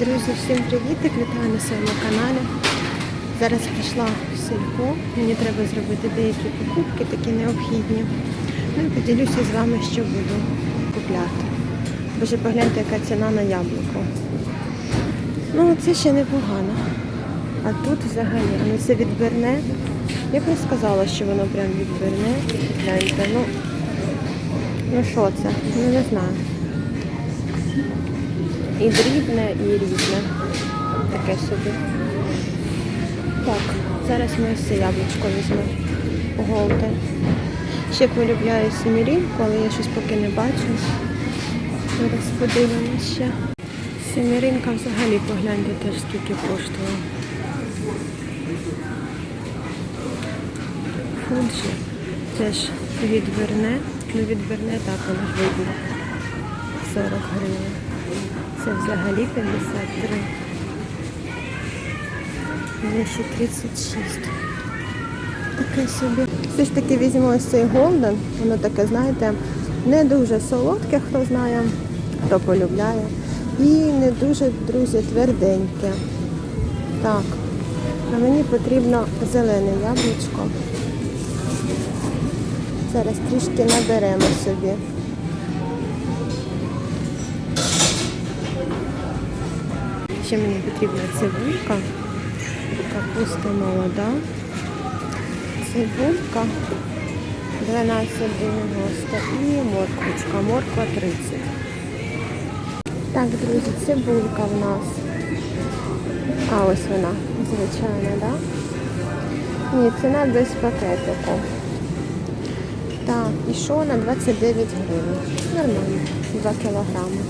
Друзі, всім привіт! Вітаю на своєму каналі. Зараз прийшла в сільпо. Мені треба зробити деякі покупки, такі необхідні. Ну і поділюся з вами, що буду купляти. Боже, погляньте, яка ціна на яблуко. Ну, це ще непогано. А тут взагалі, ну це відбірне. Я б не сказала, що воно прям відбірне. Гляньте, ну, ну що це? Ну не знаю. І дрібне, і різне. Таке собі. Так, зараз ми це яблучко візьмемо. Голде. Ще полюбляю семірінку, але я щось поки не бачу. Зараз подивимося ще. Взагалі погляньте теж скільки коштує. Фуджі теж відбірне. Ну відбірне так воно ж видно. 40 гривень. Це взагалі 53. Є ще 36. Таке собі. Все ж таки візьму ось цей голден. Воно таке, знаєте, не дуже солодке, хто знає, хто полюбляє. І не дуже, друзі, тверденьке. Так. А мені потрібно зелене яблучко. Зараз трішки наберемо собі. Ще мені потрібна цибулька, капуста молода, цибулька 12,90 і морквочка, морква 30. Так, друзі, цибулька в нас. А ось вона, звичайно, так? Да? Ні, ціна без пакетику. Так, і що на 29 гривень. Нормально, 2 кілограми.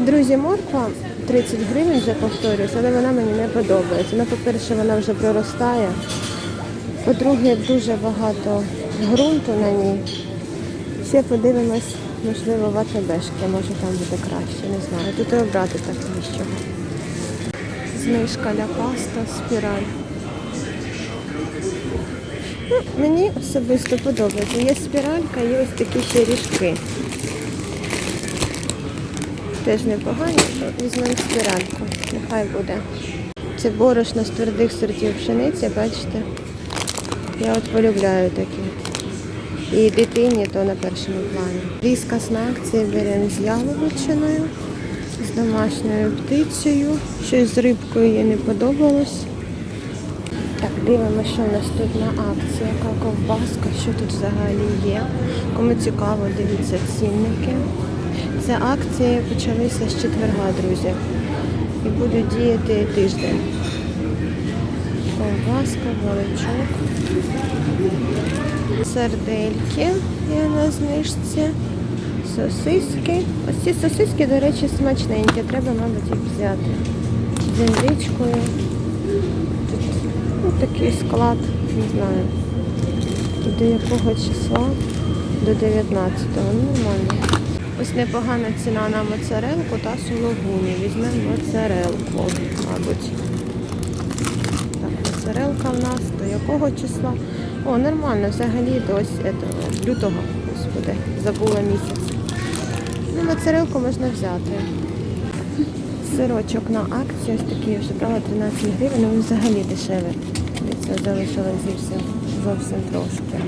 Друзі, морква 30 гривень вже повторюсь, але вона мені не подобається. Ну, по-перше, вона вже проростає. По-друге, дуже багато ґрунту на ній. Ще подивимось, можливо, в АТБшки, може там буде краще, не знаю. Тут і обрати так з чого. Знижка для паста, спіраль. Ну, мені особисто подобається. Є спіралька, є ось такі ще ріжки. Теж непогані, візьмемо спіральку. Нехай буде. Це борошно з твердих сортів пшениці, бачите? Я от полюбляю такі. І дитині то на першому плані. Різкас на акції беремо з яловичиною, з домашньою птицею. Щось з рибкою їй не подобалось. Так, дивимося, що в нас тут на акції, яка ковбаска, що тут взагалі є. Кому цікаво, дивіться цінники. Це акції почалися з четверга, друзі. І будуть діяти тиждень. Ковбаска, волочок. Сардельки є на знижці. Сосиски. Ось ці сосиски, до речі, смачненькі. Треба, мабуть, їх взяти. З індичкою. Тут ну, такий склад, не знаю. До якого числа? До 19-го. Ну, нормально. Ось непогана ціна на моцарелку та сулугуні. Візьмемо моцарелку, мабуть. Так, моцарелка в нас до якого числа? О, нормально, взагалі ось этого, лютого, господи, забула місяць. Ну, моцарелку можна взяти. Сирочок на акції, ось такий вже брала 13 гривень, він взагалі дешевий. Дивіться, залишилось зовсім трошки.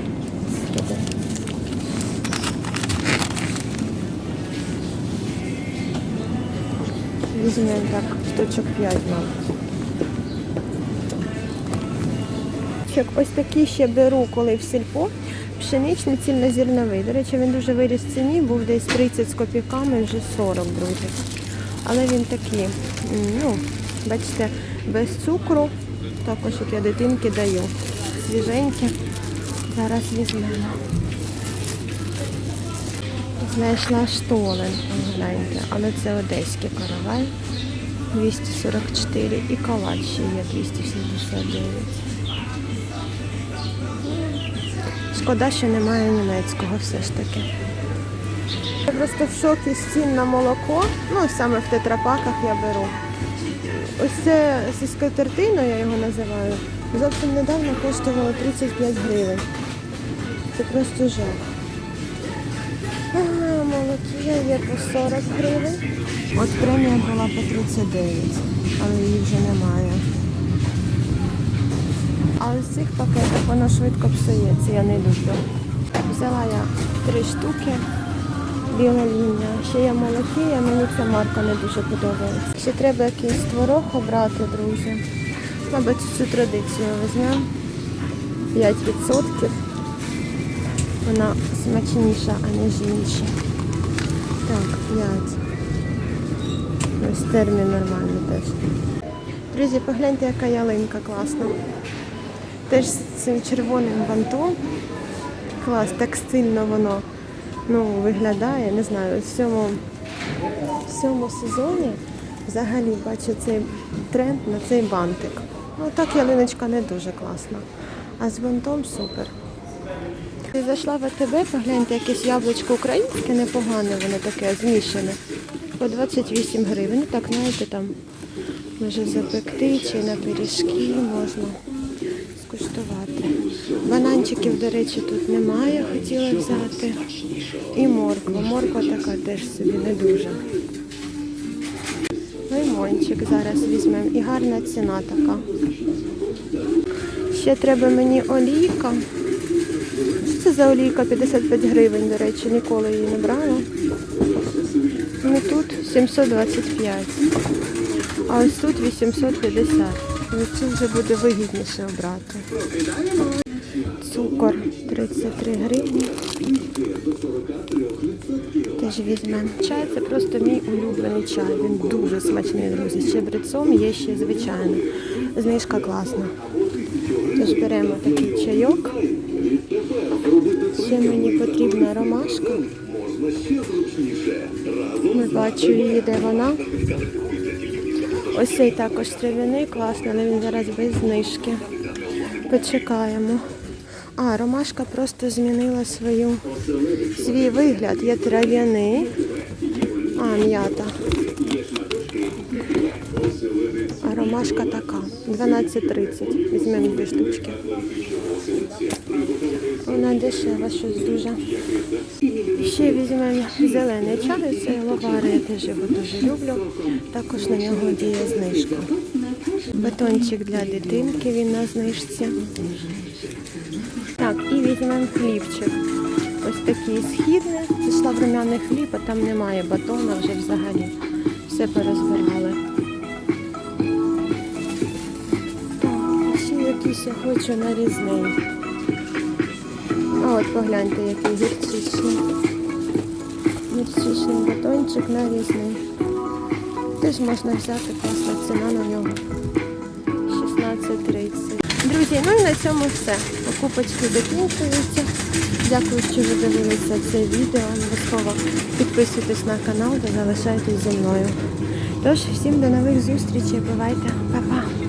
Візьмемо так, штучок 5, мабуть. Ось такі ще беру, коли в сільпо. Пшеничний цільнозерновий. До речі, він дуже виріс в ціні, був десь 30 з копійками, вже 40, друзі. Але він такий, ну, бачите, без цукру. Також як я дитинки даю. Свіженькі. Зараз візьмемо. Знайшла штолен, гляньте, але це одеський каравай. 244 і калач ще є 279. Шкода, що немає німецького все ж таки. Я просто в шокі з цін на молоко, ну саме в тетрапаках я беру. Ось це зі скатертиною, я його називаю, зовсім недавно коштувало 35 гривень. Це просто жах. А, є по 40 гривень. От премія була по 39, але її вже немає. А ось цих пакетах воно швидко псується, я не люблю. Взяла я три штуки. Біла лінія. Ще є молокія, мені ця марка не дуже подобається. Ще треба якийсь творог обрати, друзі. Мабуть, цю традицію візьмемо. 5%. Вона смачніша, аніж інші. Так, 5. Ось термін нормальний теж. Друзі, погляньте, яка ялинка класна. Теж з цим червоним бантом. Клас, так стильно воно ну, виглядає. Не знаю, в цьому, цьому сезоні взагалі бачу цей тренд на цей бантик. Ну так ялиночка не дуже класна. А з бантом супер. Зайшла в АТБ, погляньте, якесь яблучко українське, непогане, воно таке змішане. По 28 гривень. Ну, Так, знаєте, там може запекти чи на пиріжки можна скуштувати. Бананчиків, до речі, тут немає, хотіла взяти. І морква. Морква така теж собі не дуже. Лимончик зараз візьмемо. І гарна ціна така. Ще треба мені олійка. Це за олійка 55 гривень, до речі, ніколи її не брала. Ну тут 725. А ось тут 850. Ну, Це вже буде вигідніше обрати. Цукор 33 гривні. Теж візьмемо. Чай це просто мій улюблений чай. Він дуже смачний, друзі. З чебрецом є ще звичайно. Знижка класна. Тож беремо такий чайок. Ще мені потрібна ромашка. Не бачу її, де вона. Ось цей також трав'яний, класний, але він зараз без знижки. Почекаємо. А, ромашка просто змінила свою, свій вигляд. Є трав'яний. А, м'ята. Ромашка така. 12,30. Візьмемо дві штучки. Вона дешева, щось дуже. Ще візьмемо зелений чай, це ловари, я теж його дуже люблю. Також на нього діє знижка. Батончик для дитинки, він на знижці. Так, і візьмемо хлібчик. Ось такий східний. Пішла в румяний хліб, а там немає батона вже взагалі. Все порозбирали. Ще хочу нарізний. А от погляньте, який гірчичний. Гірчичний батончик нарізний. Теж можна взяти класна ціна на нього. 16.30. Друзі, ну і на цьому все. Покупочки закінчуються. Дякую, що ви дивилися це відео. Обов'язково підписуйтесь на канал та залишайтесь зі мною. Тож, всім до нових зустрічей. Бувайте, Па-па!